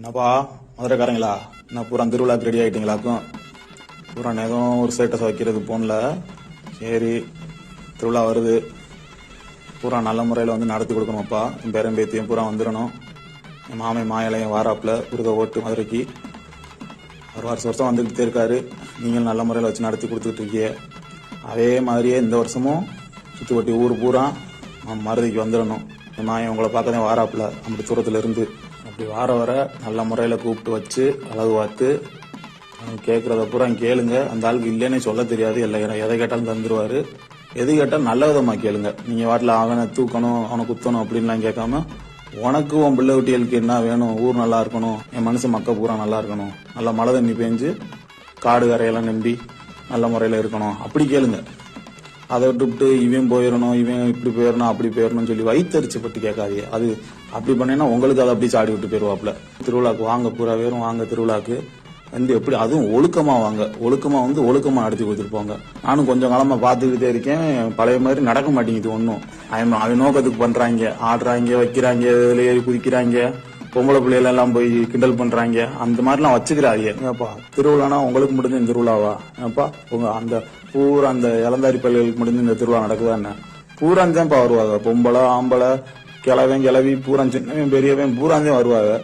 என்னப்பா மதுரைக்காரங்களா? என்ன பூரா திருவிழாக்கு ரெடி ஆகிட்டீங்களாக்கும் பூரா எதுவும் ஒரு ஸ்டேட்டஸ் வைக்கிறது போன்ல. சரி திருவிழா வருது. பூரா நல்ல முறையில் வந்து நடத்தி கொடுக்கணும்ப்பா. என் பேரன் பேத்தியும் பூரா வந்துடணும். என் மாமை மாயலையும் வாராப்புல விருத ஓட்டு மதுரைக்கு. ஒரு வருஷம் வருஷம் வந்துக்கிட்டே இருக்காரு. நீங்களும் நல்ல முறையில் வச்சு நடத்தி கொடுத்துக்கிட்டு இருக்கீங்க. அதே மாதிரியே இந்த வருஷமும் சுற்றி ஒட்டி ஊர் பூரா நம்ம மருதிக்கு வந்துடணும். என் மாயன் உங்களை பார்க்கதான் வாராப்பில் வாராப்புல அப்படி இருந்து. அப்படி வார வர நல்ல முறையில் கூப்பிட்டு வச்சு அழகு பார்த்து கேட்குறத பூரா கேளுங்க. அந்த ஆளுக்கு இல்லைன்னு சொல்ல தெரியாது. இல்லை எதை கேட்டாலும் தந்துடுவார் எது கேட்டால் நல்ல விதமாக கேளுங்க. நீங்கள் வாட்டில் அவனை தூக்கணும் அவனை குத்தணும் அப்படின்லாம் கேட்காம உனக்கு உன் பிள்ளை குட்டிகளுக்கு என்ன வேணும்? ஊர் நல்லா இருக்கணும். என் மனசு மக்க பூரா நல்லா இருக்கணும். நல்லா மழை தண்ணி பெஞ்சு காடு கரையெல்லாம் நம்பி நல்ல முறையில் இருக்கணும். அப்படி கேளுங்க. அதை விட்டுவிட்டு இவன் போயிடணும் இவன் இப்படி போயிடணும் அப்படி போயிடணும்னு சொல்லி வயிற்றுச்சு பட்டு கேட்காதே. அது அப்படி பண்ணினா உங்களுக்கு அதை அப்படி சாடி விட்டு போயிருவாப்ல திருவிழாக்கு வாங்க பூரா பேரும் வாங்க திருவிழாக்கு. வந்து எப்படி அதுவும் ஒழுக்கமா வாங்க. ஒழுக்கமா வந்து ஒழுக்கமா நடத்தி கொடுத்துருப்பாங்க. நானும் கொஞ்சம் காலமா பார்த்துக்கிட்டே இருக்கேன். பழைய மாதிரி நடக்க மாட்டேங்குது ஒன்றும் அவன் அவன் நோக்கத்துக்கு பண்றாங்க ஆடுறாங்க வைக்கிறாங்க இதுல ஏறி குதிக்கிறாங்க. பொம்பளை பிள்ளைகள் எல்லாம் போய் கிண்டல் பண்றாங்க. அந்த மாதிரிலாம் வச்சுக்கிறாங்க ஏப்பா. திருவிழானா உங்களுக்கு மட்டும் இந்த திருவிழாவா? ஏப்பா உங்க அந்த பூரா அந்த இளந்தாரி பள்ளிகளுக்கு மட்டும் இந்த திருவிழா நடக்குதா என்ன? பூரா தான்ப்பா வருவாங்க. பொம்பளை ஆம்பளை கிழவன் கிளவி பூரா சின்னவன் பெரியவன் பூரா தான் வருவாங்க.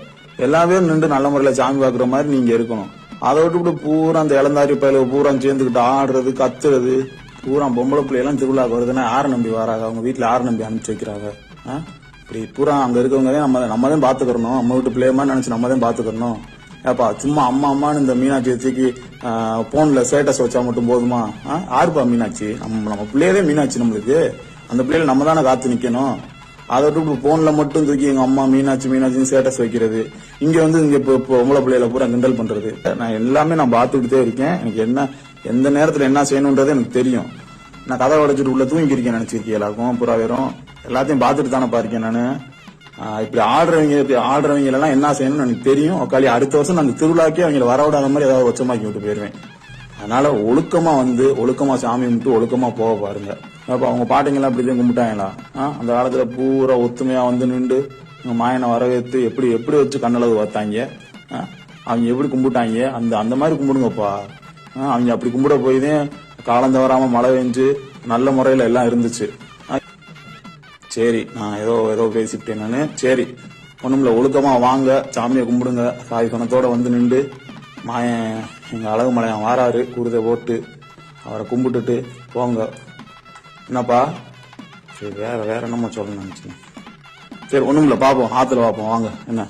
எல்லாமே நின்று நல்ல முறையில சாமி பாக்குற மாதிரி நீங்க இருக்கணும். அதை விட்டு பூரா அந்த இளந்தாரி பயில பூரா சேர்ந்துக்கிட்டு ஆடுறது கத்துறது. பூரா பொம்பளை பிள்ளையெல்லாம் திருவிழாக்கு வருதுன்னா யாரை நம்பி வராங்க? அவங்க வீட்டுல யாரை நம்பி அனுப்பிச்சு வைக்கிறாங்க? இப்படி பூரா அங்க இருக்கவங்களே நம்ம நம்ம தான் பார்த்துக்கிறணும். நம்ம வீட்டு பிள்ளைய நினச்சி நினைச்சு நம்ம தான் பாத்துக்கிறணும் ஏப்பா சும்மா அம்மா அம்மான்னு இந்த மீனாட்சி தூக்கி போன்ல ஸ்டேட்டஸ் வச்சா மட்டும் போதுமா? ஆ? மீனாட்சி? நம்ம நம்ம பிள்ளையவே மீனாட்சி நம்மளுக்கு. அந்த பிள்ளைகளை நம்ம தானே காத்து நிக்கணும். அதை விட்டு போன்ல மட்டும் தூக்கி எங்க அம்மா மீனாட்சி மீனாட்சின்னு ஸ்டேட்டஸ் வைக்கிறது. இங்க வந்து இங்க இப்போ இப்போ உங்களை பிள்ளைகளை பூரா கிண்டல் பண்றது. நான் எல்லாமே நான் பார்த்துக்கிட்டே இருக்கேன். எனக்கு என்ன எந்த நேரத்துல என்ன செய்யணுன்றது எனக்கு தெரியும். நான் கதை உடைச்சிட்டு உள்ள தூங்கி இருக்கேன் நினைச்சிருக்கேன் எல்லாருக்கும் புறா வெறும் எல்லாத்தையும் பார்த்துட்டு தானே பாருக்கேன் நான். இப்படி ஆடுறவங்க இப்படி ஆடுறவங்க எல்லாம் என்ன செய்யணும்னு எனக்கு தெரியும். உக்காளி அடுத்த வருஷம் நான் அந்த திருவிழாக்கே அவங்கள வர விடாத மாதிரி ஏதாவது ஒச்சமாக்கி விட்டு போயிருவேன். அதனால ஒழுக்கமா வந்து ஒழுக்கமா சாமி கும்பிட்டு ஒழுக்கமா போக பாருங்க. அப்ப அவங்க பாட்டிங்கெல்லாம் இப்படிதான் கும்பிட்டாங்களா? அந்த காலத்துல பூரா ஒத்துமையா வந்து நின்று மாயனை வரவேற்று எப்படி எப்படி வச்சு கண்ணளவு பார்த்தாங்க? ஆ, அவங்க எப்படி கும்பிட்டாங்க? அந்த அந்த மாதிரி கும்பிடுங்கப்பா. அவங்க அப்படி கும்பிட போய் தான் காலம் தவறாம மழை பெஞ்சு நல்ல முறையில எல்லாம் இருந்துச்சு. ஆ, சரி நான் ஏதோ ஏதோ பேசிட்டேன் நானு. சரி ஒண்ணுமில்ல ஒழுக்கமா வாங்க சாமியை கும்பிடுங்க. சாய் கணத்தோட வந்து நின்று மாயன் எங்க அழகு மலையன் வாராரு குருதை போட்டு அவரை கும்பிட்டுட்டு போங்க. என்னப்பா? சரி வேற வேற என்னமோ சொல்லணும்னு நினைச்சேன். சரி ஒண்ணுமில்ல பாப்போம். ஆத்துல பாப்போம். வாங்க என்ன?